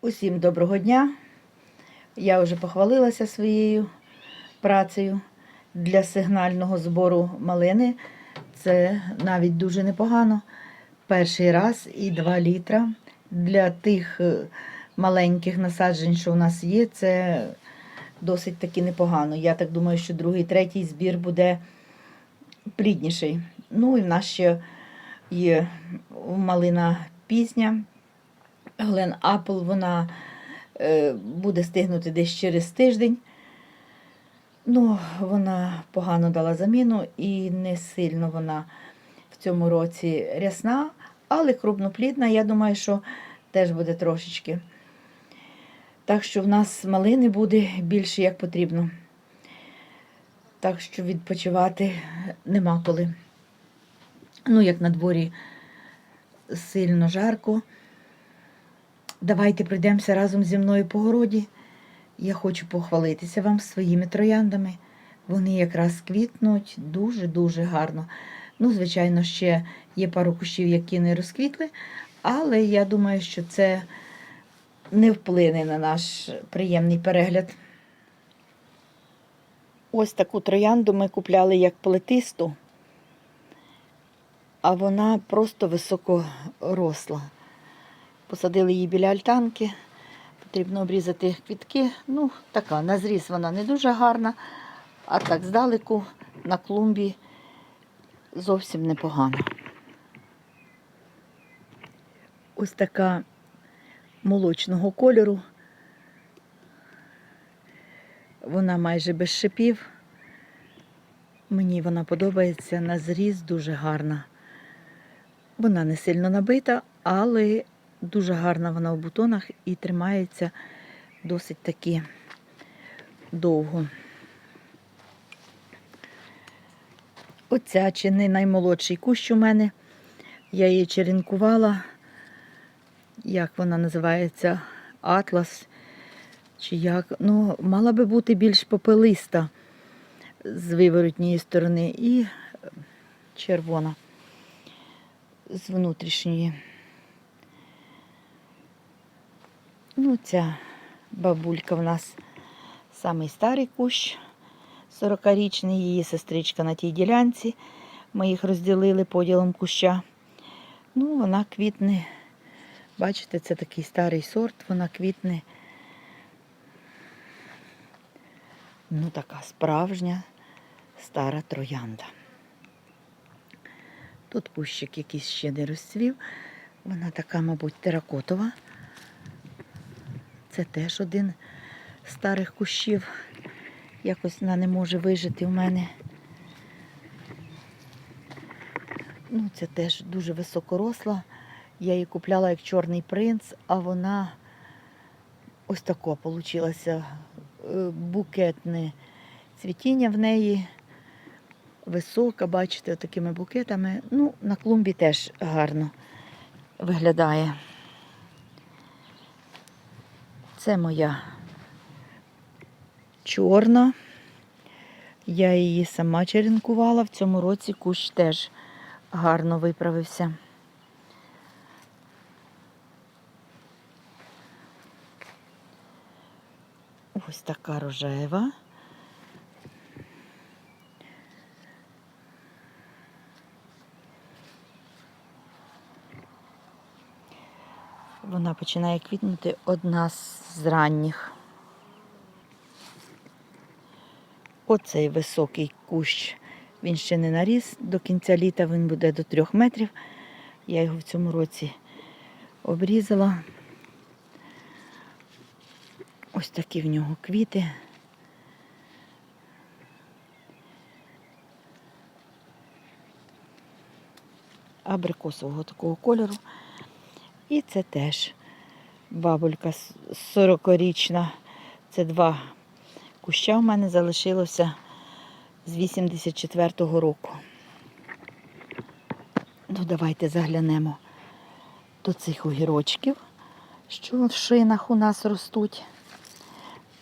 Усім доброго дня. Я вже похвалилася своєю працею для сигнального збору малини. Це навіть дуже непогано. Перший раз і 2 літра. Для тих е, маленьких насаджень, що у нас є, це досить таки непогано. Я так думаю, що другий, третій збір буде плідніший. Ну і в нас ще є малина пізня. Глен Апл, вона е, буде стигнути десь через тиждень. Ну, вона погано дала заміну і не сильно вона в цьому році рясна, але крупноплідна, я думаю, що теж буде трошечки. Так що в нас малини буде більше як потрібно. Так що відпочивати нема коли. Ну, як на дворі сильно жарко. Давайте пройдемося разом зі мною по городі. Я хочу похвалитися вам своїми трояндами. Вони якраз квітнуть дуже-дуже гарно. Ну, звичайно, ще є пару кущів, які не розквітли, але я думаю, що це не вплине на наш приємний перегляд. Ось таку троянду ми купляли як плетисту, а вона просто високо росла. Посадили її біля альтанки. Потрібно обрізати квітки. Ну, така, на зріз вона не дуже гарна, а так здалеку на клумбі зовсім непогано. Ось така молочного кольору. Вона майже без шипів. Мені вона подобається на зріз дуже гарна. Вона не сильно набита, але Дуже гарна вона в бутонах і тримається досить таки довго. Оця чи не наймолодший кущ у мене. Я її черенкувала, як вона називається, атлас. Чи як. Ну, мала би бути більш попелиста з виворотньої сторони і червона з внутрішньої. Ну, ця бабулька в нас самий старий кущ, 40-річний, її сестричка на тій ділянці. Ми їх розділили поділом куща. Ну, вона квітне. Бачите, це такий старий сорт, вона квітне. Ну, така справжня стара троянда. Тут кущик якийсь ще не розцвів. Вона така, мабуть, теракотова. Це теж один з старих кущів. Якось вона не може вижити в мене. Ну, Це теж дуже високоросла. Я її купляла як чорний принц, а вона ось тако вийшло букетне цвітіння в неї. Висока, бачите, такими букетами. Ну, на клумбі теж гарно виглядає. Це моя чорна. Я її сама черенкувала. В цьому році кущ теж гарно виправився. Ось така рожева. Вона починає квітнути одна з ранніх. Оцей високий кущ, він ще не наріс. До кінця літа він буде до трьох метрів. Я його в цьому році обрізала. Ось такі в нього квіти. Абрикосового такого кольору. І це теж бабулька 40-річна. Це два куща в мене залишилося з 84-го року. Ну, давайте заглянемо до цих огірочків, що в шинах у нас ростуть.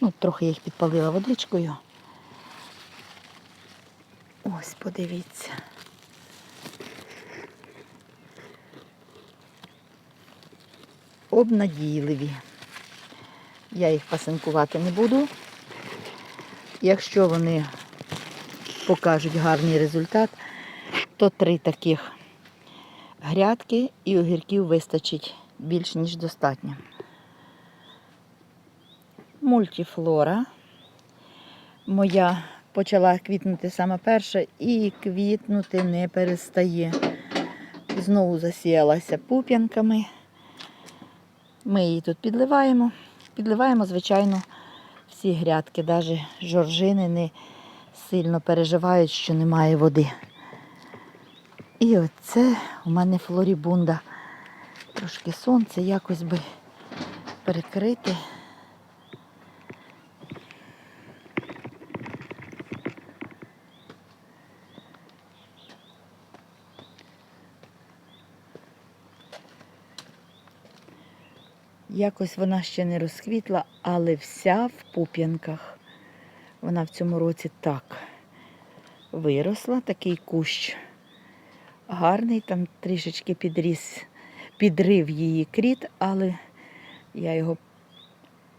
Ну, трохи я їх підпалила водичкою. Ось, подивіться. Обнадійливі. Я їх пасинкувати не буду. Якщо вони покажуть гарний результат, то три таких грядки і огірків вистачить більш ніж достатньо. Мультифлора. Моя почала квітнути саме перша і квітнути не перестає. Знову засіялася пуп'янками. Ми її тут підливаємо. Підливаємо, звичайно, всі грядки, навіть жоржини не сильно переживають, що немає води. І оце у мене флорібунда. Трошки сонце, якось би перекрити. Якось вона ще не розквітла, але вся в пуп'янках. Вона в цьому році так виросла, такий кущ гарний, там трішечки підріс, підрив її кріт, але я його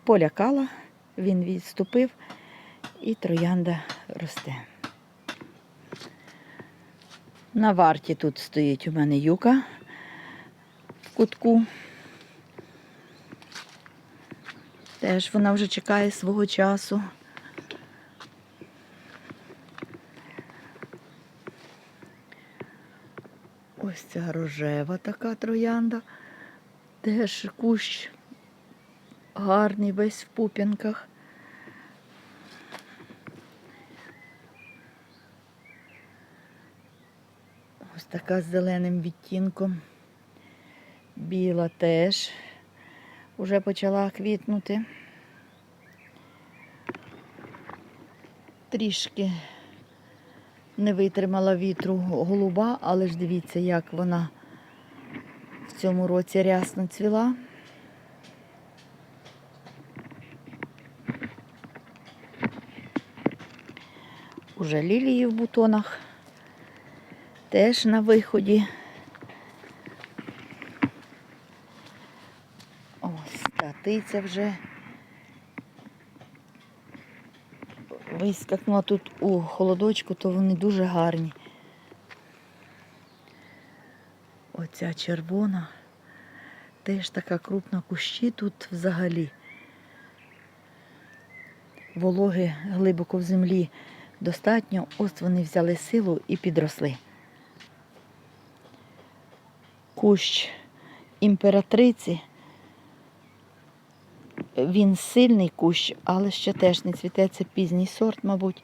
полякала, він відступив і троянда росте. На варті тут стоїть у мене юка в кутку. Теж вона вже чекає свого часу. Ось ця рожева така троянда. Теж кущ гарний весь в пуп'янках. Ось така з зеленим відтінком. Біла теж вже почала квітнути. Трішки не витримала вітру голуба, але ж дивіться, як вона в цьому році рясно цвіла. Уже лілії в бутонах теж на виході. Ось та тиця вже вискакнула тут у холодочку, то вони дуже гарні. Оця червона, теж така крупна кущі тут взагалі. Вологи глибоко в землі достатньо, ось вони взяли силу і підросли. Кущ імператриці. Він сильний кущ, але ще теж не цвіте. Це пізній сорт, мабуть.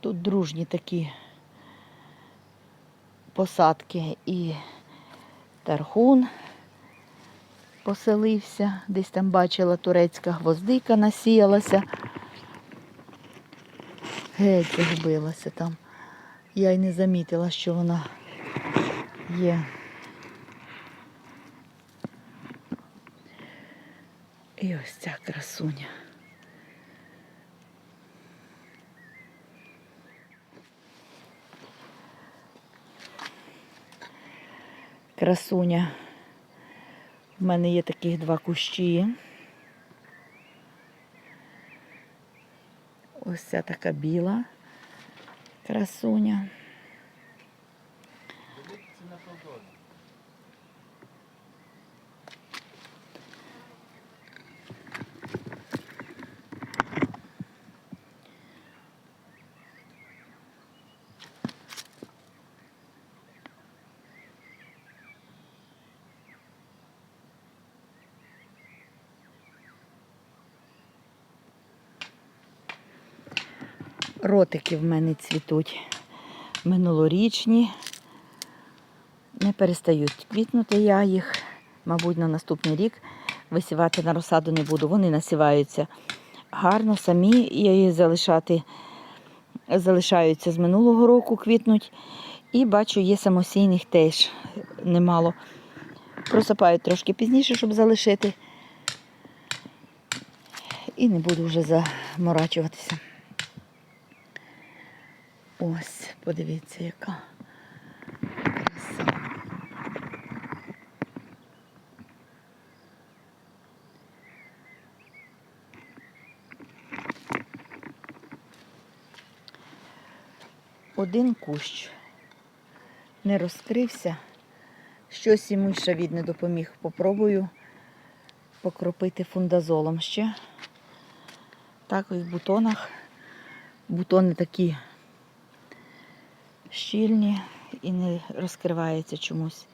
Тут дружні такі посадки і тархун поселився. Десь там бачила турецька гвоздика насіялася. Геть загубилася там. Я й не замітила, що вона є. І ось ця красуня. Красуня. У мене є таких два кущі. Ось ця така біла красуня. Ротики в мене цвітуть минулорічні. Не перестають квітнути я їх, мабуть, на наступний рік висівати на розсаду не буду. Вони насіваються гарно самі, їх залишати, залишаються з минулого року, квітнуть. І бачу, є самосійних теж немало. Просипають трошки пізніше, щоб залишити. І не буду вже заморачуватися. Ось, подивіться, яка краса. Один кущ не розкрився, щось йому ще від не допоміг. Попробую покропити фундазолом ще. Так, і в бутонах бутони такі щільні і не розкривається чомусь.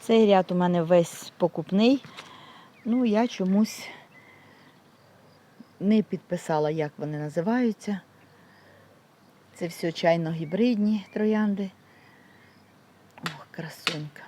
Цей ряд у мене весь покупний. Ну, я чомусь не підписала, як вони називаються. Це все чайно-гібридні троянди. Ох, красунька.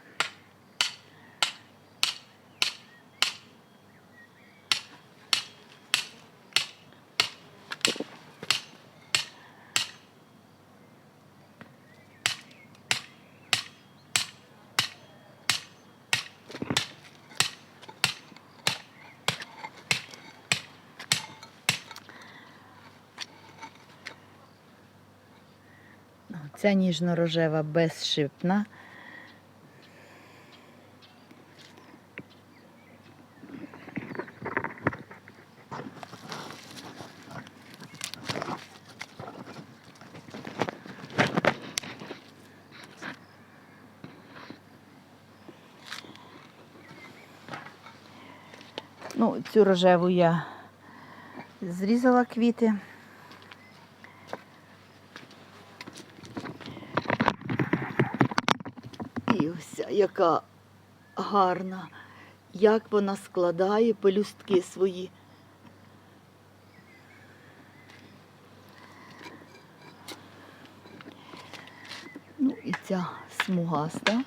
Ця ніжно-рожева безшипна. Ну, цю рожеву я зрізала квіти. І ось яка гарна, як вона складає пелюстки свої. Ну і ця смугаста.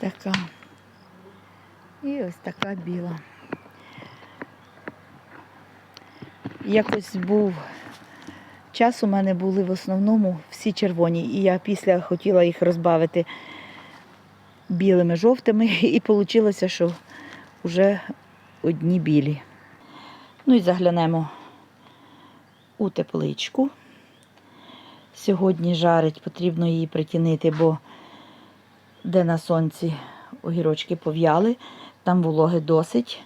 Така. І ось така біла. Якось був час у мене були в основному всі червоні, і я після хотіла їх розбавити білими жовтими, і вийшло, що вже одні білі. Ну і заглянемо у тепличку. Сьогодні жарить, потрібно її притінити, бо де на сонці огірочки пов'яли, там вологи досить.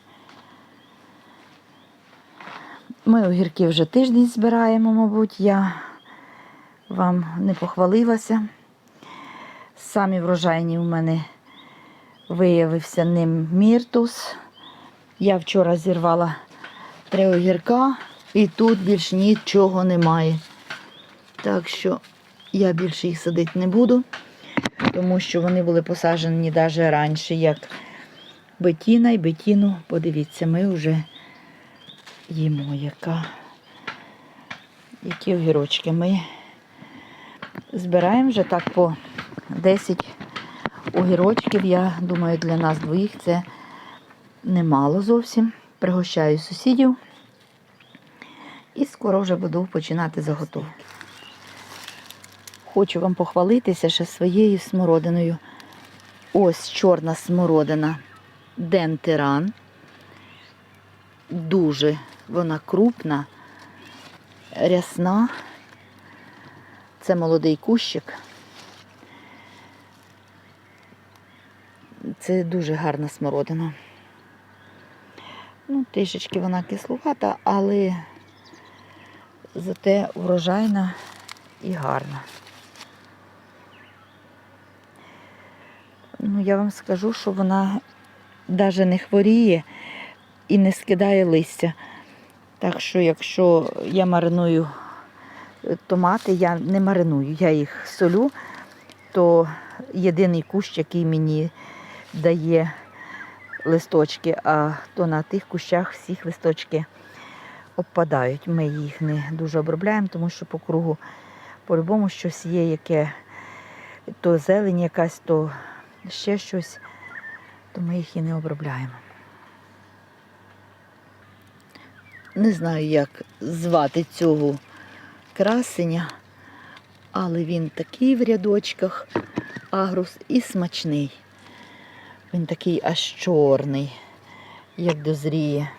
Ми огірки вже тиждень збираємо, мабуть, я вам не похвалилася. Самі врожайні у мене виявився ним міртус. Я вчора зірвала три огірка і тут більш нічого немає. Так що я більше їх садити не буду тому що вони були посаджені навіть раніше, як бетіна і бетіну. Подивіться, ми вже їмо, яка, які огірочки. Ми збираємо вже так по 10 огірочків. Я думаю, для нас двоїх це немало зовсім. Пригощаю сусідів. І скоро вже буду починати заготовки. Хочу вам похвалитися ще своєю смородиною. Ось чорна смородина Дентиран. Дуже вона крупна, рясна. Це молодий кущик. Це дуже гарна смородина. Ну, трішечки вона кислувата, але зате врожайна і гарна. Ну, я вам скажу, що вона навіть не хворіє і не скидає листя. Так що, якщо я мариную е, томати, я не мариную, я їх солю, то єдиний кущ, який мені дає листочки, а то на тих кущах всіх листочки обпадають. Ми їх не дуже обробляємо, тому що по кругу по-любому щось є, яке то зелень якась, то ще щось, то ми їх і не обробляємо. Не знаю, як звати цього красення. Але він такий в рядочках агрус і смачний. Він такий аж чорний, як дозріє.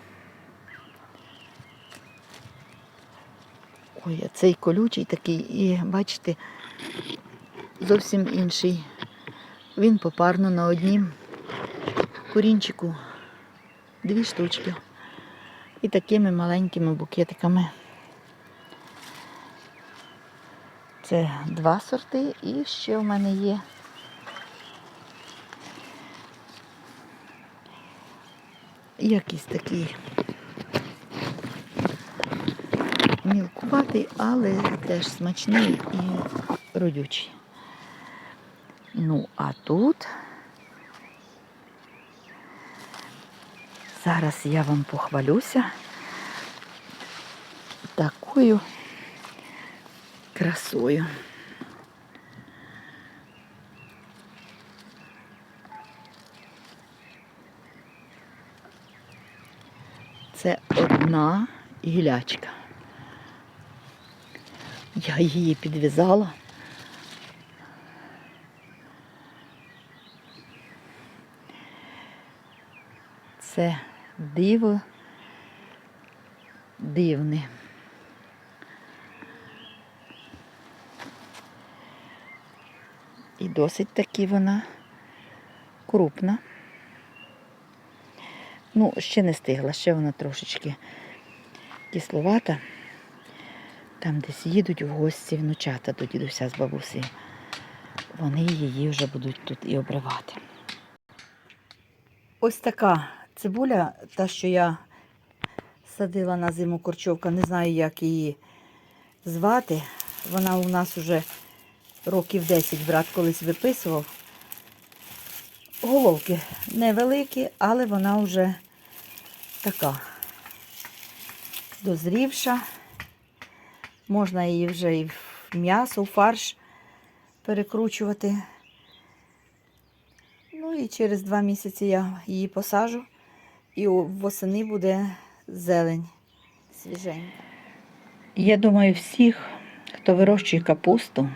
Ой, а цей колючий такий, і бачите, зовсім інший. Він попарно на однім корінчику дві штучки. І такими маленькими букетиками. Це два сорти і ще в мене є. Якийсь такий мілкуватий, але теж смачний і родючий. Ну, а тут зараз я вам похвалюся такою красою. Це одна гілячка. Я її підв'язала. Це диво дивне. І досить таки вона крупна. Ну, ще не стигла, ще вона трошечки кисловата. Там десь їдуть в гості внучата до дідуся з бабусею. Вони її вже будуть тут і обривати. Ось така цибуля, та, що я садила на зиму корчовка, не знаю, як її звати. Вона у нас вже років 10 брат колись виписував. Головки невеликі, але вона вже така дозрівша. Можна її вже і в м'ясо, в фарш перекручувати. Ну і через два місяці я її посажу, і восени буде зелень свіженька. Я думаю, всіх, хто вирощує капусту,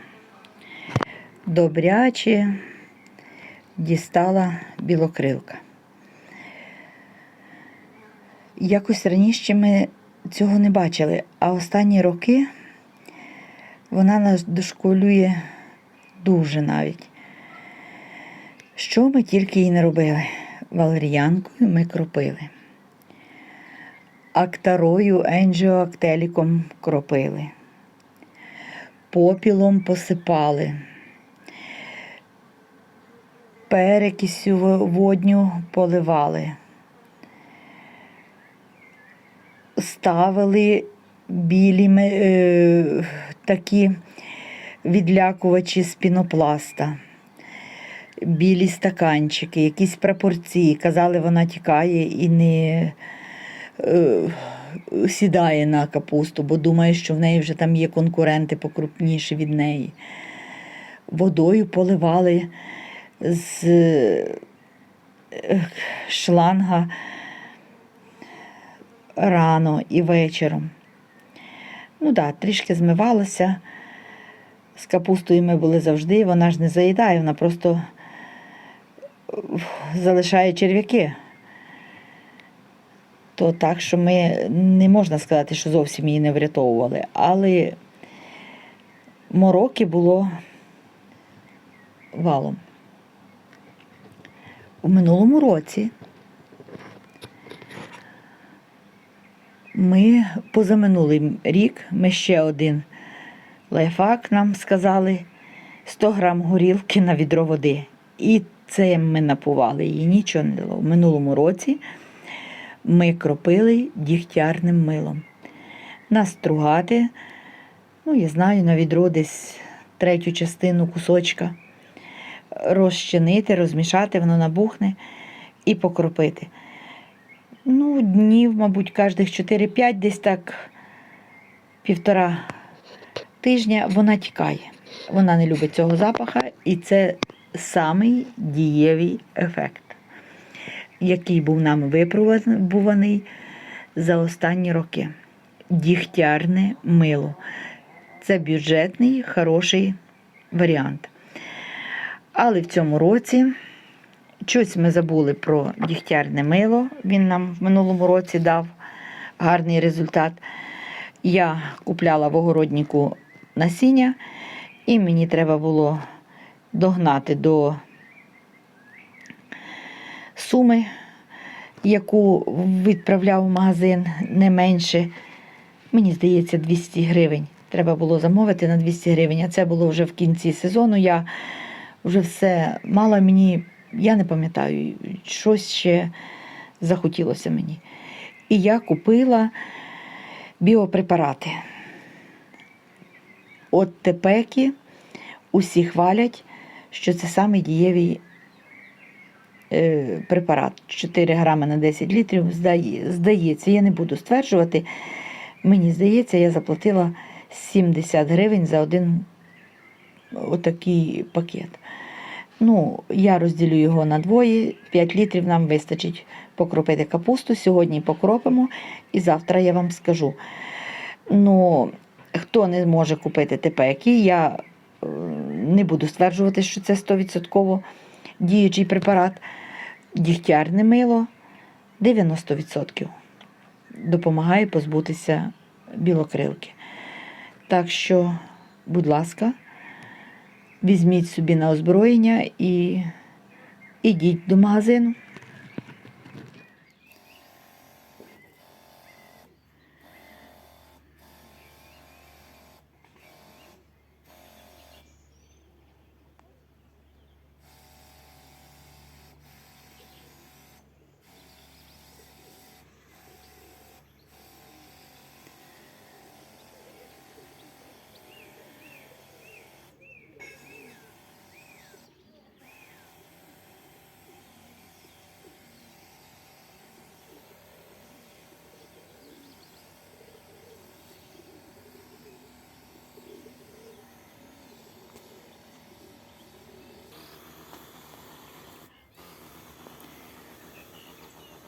добряче дістала білокрилка. Якось раніше ми цього не бачили, а останні роки вона нас дошколює дуже навіть. Що ми тільки і не робили? Валеріанкою ми кропили. Актарою енджіоактеліком кропили. Попілом посипали. Перекисю водню поливали. Ставили білі е, такі відлякувачі з пінопласта білі стаканчики, якісь прапорці. Казали, вона тікає і не е, сідає на капусту, бо думає, що в неї вже там є конкуренти покрупніші від неї. Водою поливали з е, шланга рано і вечором. Ну так, да, трішки змивалася. З капустою ми були завжди, вона ж не заїдає, вона просто залишає черв'яки. То так, що ми не можна сказати, що зовсім її не врятовували. Але мороки було валом. У минулому році ми позаминулий рік, ми ще один лайфхак нам сказали 100 грам горілки на відро води. І це ми напували її, нічого не дало. В минулому році ми кропили дігтярним милом. Настругати, ну, я знаю, на відро десь третю частину кусочка розчинити, розмішати, воно набухне і покропити. Ну, днів, мабуть, кожних 4-5, десь так півтора тижня вона тікає. Вона не любить цього запаха, і це самий дієвий ефект, який був нам випробуваний за останні роки. Дігтярне мило. Це бюджетний, хороший варіант. Але в цьому році щось ми забули про дігтярне мило. Він нам в минулому році дав гарний результат. Я купляла в огороднику насіння, і мені треба було догнати до суми, яку відправляв в магазин не менше, мені здається, 200 гривень. Треба було замовити на 200 гривень, а це було вже в кінці сезону. Я вже все мала мені, я не пам'ятаю, щось ще захотілося мені. І я купила біопрепарати. От тепеки усі хвалять, що це самий дієвий е, препарат. 4 грами на 10 літрів. Здається, я не буду стверджувати. Мені здається, я заплатила 70 гривень за один отакий пакет. Ну, я розділю його на двоє, 5 літрів нам вистачить покропити капусту. Сьогодні покропимо і завтра я вам скажу. Ну, хто не може купити тепеки, я е, не буду стверджувати, що це 100% діючий препарат. Дігтярне мило 90% допомагає позбутися білокрилки. Так що, будь ласка, візьміть собі на озброєння і ідіть до магазину.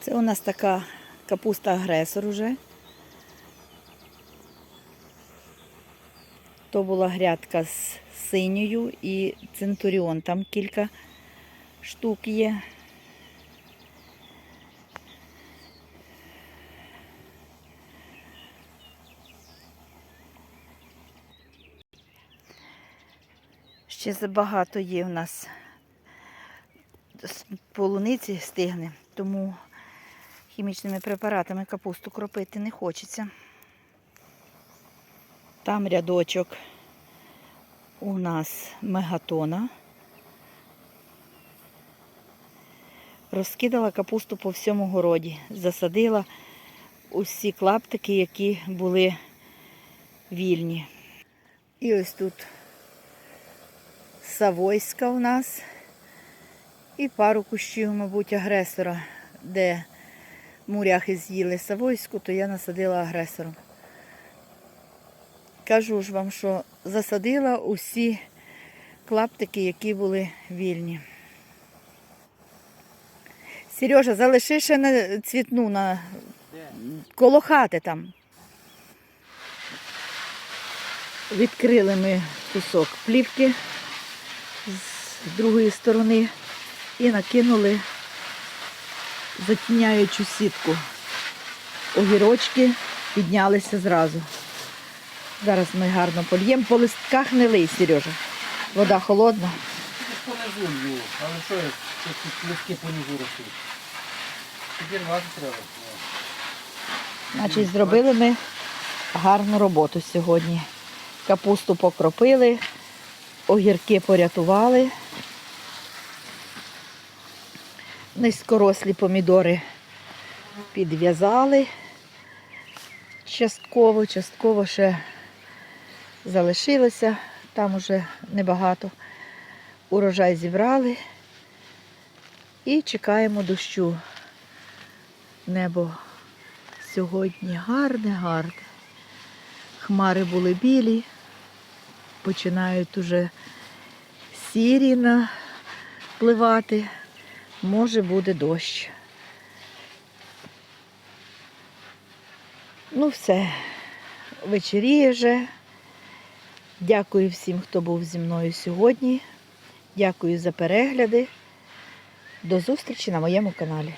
Це у нас така капуста агресор уже. То була грядка з синьою і центуріон. Там кілька штук є. Ще забагато є у нас полуниці стигне, тому хімічними препаратами капусту кропити не хочеться. Там рядочок у нас мегатона. Розкидала капусту по всьому городі, засадила усі клаптики, які були вільні. І ось тут Савойська у нас. І пару кущів, мабуть, агресора, де муряхи з'їли Савойську, то я насадила агресором. Кажу ж вам, що засадила усі клаптики, які були вільні. Сережа, залиши ще на цвітну на коло хати там. Відкрили ми кусок плівки з другої сторони і накинули затіняючу сітку. Огірочки піднялися зразу. Зараз ми гарно польємо. По листках не лий, Сережа. Вода холодна. Понизу лью, але що я тут листки понизу ростуть? Треба. Значить, зробили ми гарну роботу сьогодні. Капусту покропили, огірки порятували. Низькорослі помідори підв'язали частково, частково ще залишилося, там уже небагато. Урожай зібрали і чекаємо дощу. Небо сьогодні гарне, гарне. Хмари були білі, починають уже сірі напливати. Може буде дощ. Ну все, вечеріє вже. Дякую всім, хто був зі мною сьогодні. Дякую за перегляди. До зустрічі на моєму каналі.